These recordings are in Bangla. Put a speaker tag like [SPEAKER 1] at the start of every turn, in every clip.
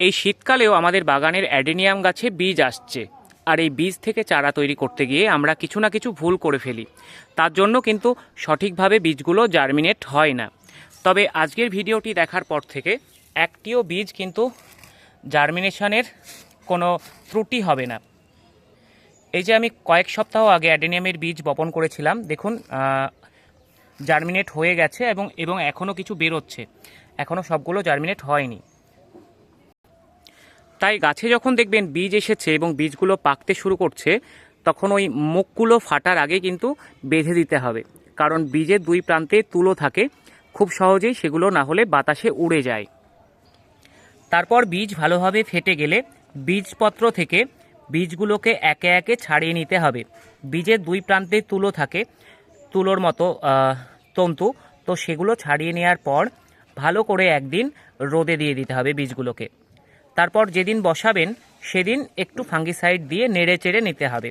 [SPEAKER 1] এই শীতকালেও আমাদের বাগানের অ্যাডেনিয়াম গাছে বীজ আসছে। আর এই বীজ থেকে চারা তৈরি করতে গিয়ে আমরা কিছু না কিছু ভুল করে ফেলি। তার জন্য কিন্তু সঠিকভাবে বীজগুলো জার্মিনেট হয় না। তবে আজকের ভিডিওটি দেখার পর থেকে একটিও বীজ কিন্তু জার্মিনেশনের কোনো ত্রুটি হবে না। এই যে আমি কয়েক সপ্তাহ আগে অ্যাডেনিয়ামের বীজ বপন করেছিলাম, দেখুন জার্মিনেট হয়ে গেছে এবং এবং এখনও কিছু বেরোচ্ছে। এখনও সবগুলো জার্মিনেট হয়নি। তাই গাছে যখন দেখবেন বীজ এসেছে এবং বীজগুলো পাকতে শুরু করছে, তখন ওই মুখগুলো ফাটার আগে কিন্তু বেঁধে দিতে হবে। কারণ বীজের দুই প্রান্তে তুলো থাকে, খুব সহজেই সেগুলো না হলে বাতাসে উড়ে যায়। তারপর বীজ ভালোভাবে ফেটে গেলে বীজপত্র থেকে বীজগুলোকে একে একে ছাড়িয়ে নিতে হবে। বীজের দুই প্রান্তে তুলো থাকে, তুলোর মতো তন্তু, তো সেগুলো ছাড়িয়ে নেওয়ার পর ভালো করে একদিন রোদে দিয়ে দিতে হবে বীজগুলোকে। তারপর যেদিন বসাবেন, সেদিন একটু ফাঙ্গিসাইড দিয়ে নেড়ে চেড়ে নিতে হবে।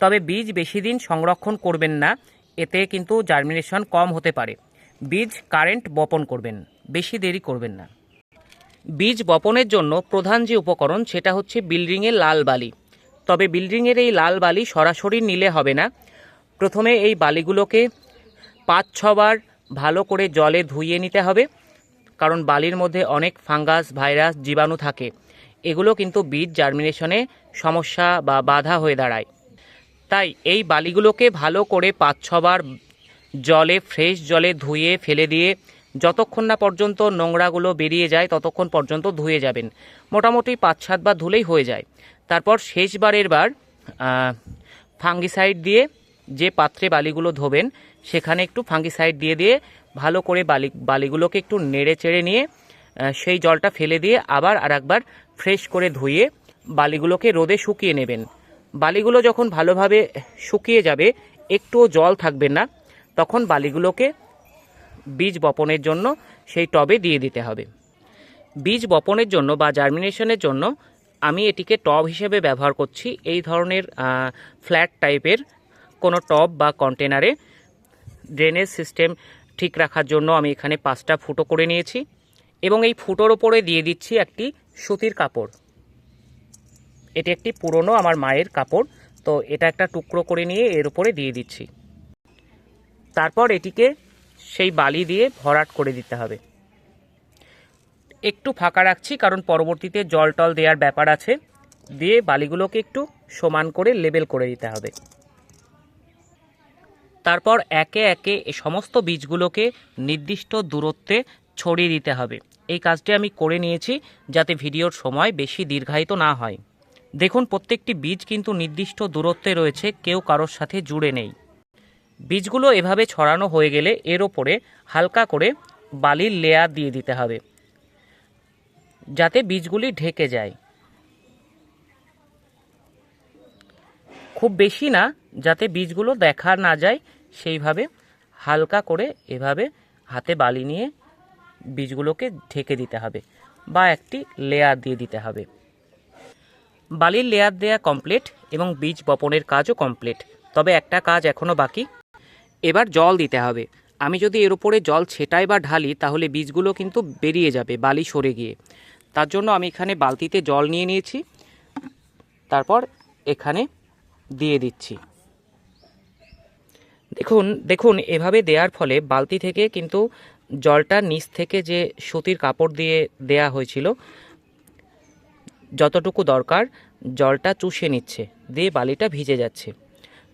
[SPEAKER 1] তবে বীজ বেশি দিন সংরক্ষণ করবেন না, এতে কিন্তু জার্মিনেশন কম হতে পারে। বীজ কারেন্ট বপন করবেন, বেশি দেরি করবেন না। বীজ বপনের জন্য প্রধান যে উপকরণ, সেটা হচ্ছে বিল্ডিংয়ের লাল বালি। তবে বিল্ডিংয়ের এই লাল বালি সরাসরি নিলে হবে না। প্রথমে এই বালিগুলোকে পাঁচ ছবার ভালো করে জলে ধুইয়ে নিতে হবে। কারণ বালির মধ্যে অনেক ফাঙ্গাস, ভাইরাস, জীবাণু থাকে। এগুলো কিন্তু বীজ জার্মিনেশনে সমস্যা বা বাধা হয়ে দাঁড়ায়। তাই এই বালিগুলোকে ভালো করে পাঁচ ছবার জলে, ফ্রেশ জলে ধুয়ে, ফেলে দিয়ে যতক্ষণ না পর্যন্ত নোংরাগুলো বেরিয়ে যায়, ততক্ষণ পর্যন্ত ধুয়ে যাবেন। মোটামুটি পাঁচ সাতবার ধুলেই হয়ে যায়। তারপর শেষবারের বার ফাঙ্গিসাইড দিয়ে যে পাত্রে বালিগুলো ধোবেন সেখানে একটু ফাঙ্গিসাইড দিয়ে দিয়ে ভালো করে বালি, বালিগুলোকে একটু নেড়ে চেড়ে নিয়ে সেই জলটা ফেলে দিয়ে আবার আর একবার ফ্রেশ করে ধুয়ে বালিগুলোকে রোদে শুকিয়ে নেবেন। বালিগুলো যখন ভালোভাবে শুকিয়ে যাবে, একটুও জল থাকবে না, তখন বালিগুলোকে বীজ বপনের জন্য সেই টবে দিয়ে দিতে হবে। বীজ বপনের জন্য বা জার্মিনেশনের জন্য আমি এটিকে টব হিসেবে ব্যবহার করছি। এই ধরনের ফ্ল্যাট টাইপের কোনো টব বা কন্টেনারে ড্রেনেজ সিস্টেম ঠিক রাখার জন্য আমি এখানে পাঁচটা ফুটো করে নিয়েছি এবং এই ফুটোর ওপরে দিয়ে দিচ্ছি একটি সুতির কাপড়। এটি একটি পুরনো আমার মায়ের কাপড়, তো এটা একটা টুকরো করে নিয়ে এর উপরে দিয়ে দিচ্ছি। তারপর এটিকে সেই বালি দিয়ে ভরাট করে দিতে হবে। একটু ফাঁকা রাখছি কারণ পরবর্তীতে জল টল দেওয়ার ব্যাপার আছে। দিয়ে বালিগুলোকে একটু সমান করে লেবেল করে দিতে হবে। তারপর একে একে সমস্ত বীজগুলোকে নির্দিষ্ট দূরত্বে ছড়িয়ে দিতে হবে। এই কাজটি আমি করে নিয়েছি যাতে ভিডিওর সময় বেশি দীর্ঘায়িত না হয়। দেখুন, প্রত্যেকটি বীজ কিন্তু নির্দিষ্ট দূরত্বে রয়েছে, কেউ কারোর সাথে জুড়ে নেই। বীজগুলো এভাবে ছড়ানো হয়ে গেলে এর ওপরে হালকা করে বালির লেয়ার দিয়ে দিতে হবে, যাতে বীজগুলি ঢেকে যায়। খুব বেশি না, যাতে বীজগুলো দেখা না যায়, সেইভাবে হালকা করে এভাবে হাতে বালি নিয়ে বীজগুলোকে ঢেকে দিতে হবে বা একটি লেয়ার দিয়ে দিতে হবে। বালির লেয়ার দেয়া কমপ্লিট এবং বীজ বপনের কাজও কমপ্লিট তবে একটা কাজ এখনও বাকি। এবার জল দিতে হবে। আমি যদি এর উপরে জল ছেটাই বা ঢালি, তাহলে বীজগুলো কিন্তু বেরিয়ে যাবে, বালি সরে গিয়ে। তার জন্য আমি এখানে বালতিতে জল নিয়ে নিয়েছি। তারপর এখানে দিয়ে দিচ্ছি। দেখুন দেখুন, এভাবে দেওয়ার ফলে বালতি থেকে কিন্তু জলটা নিচ থেকে যে সুতির কাপড় দিয়ে দেয়া হয়েছিল, যতটুকু দরকার জলটা চুষে নিচ্ছে, দিয়ে বালিটা ভিজে যাচ্ছে।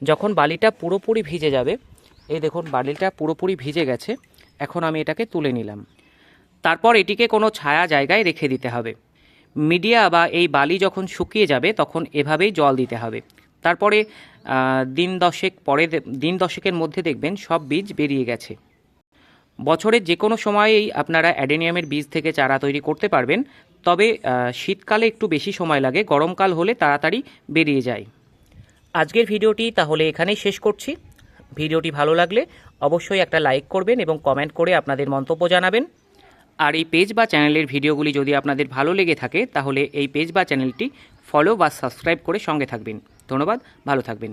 [SPEAKER 1] যখন বালিটা পুরোপুরি ভিজে যাবে, এই দেখুন, বালিটা পুরোপুরি ভিজে গেছে, এখন আমি এটাকে তুলে নিলাম। তারপর এটিকে কোনো ছায়া জায়গায় রেখে দিতে হবে। মিডিয়া বা এই বালি যখন শুকিয়ে যাবে, তখন এভাবেই জল দিতে হবে। তারপরে দিন দশেক পরে দিন দশেকের মধ্যে দেখবেন সব বীজ বেরিয়ে গেছে। বছরের যে কোনো সময়েই আপনারা অ্যাডেনিয়ামের বীজ থেকে চারা তৈরি করতে পারবেন, তবে শীতকালে একটু বেশি সময় লাগে, গরমকাল হলে তাড়াতাড়ি বেরিয়ে যায়। আজকের ভিডিওটি তাহলে এখানেই শেষ করছি। ভিডিওটি ভালো লাগলে অবশ্যই একটা লাইক করবেন এবং কমেন্ট করে আপনাদের মন্তব্য জানাবেন। আর এই পেজ বা চ্যানেলের ভিডিওগুলি যদি আপনাদের ভালো লেগে থাকে, তাহলে এই পেজ বা চ্যানেলটি ফলো বা সাবস্ক্রাইব করে সঙ্গে থাকবেন। ধন্যবাদ ভালো থাকবেন।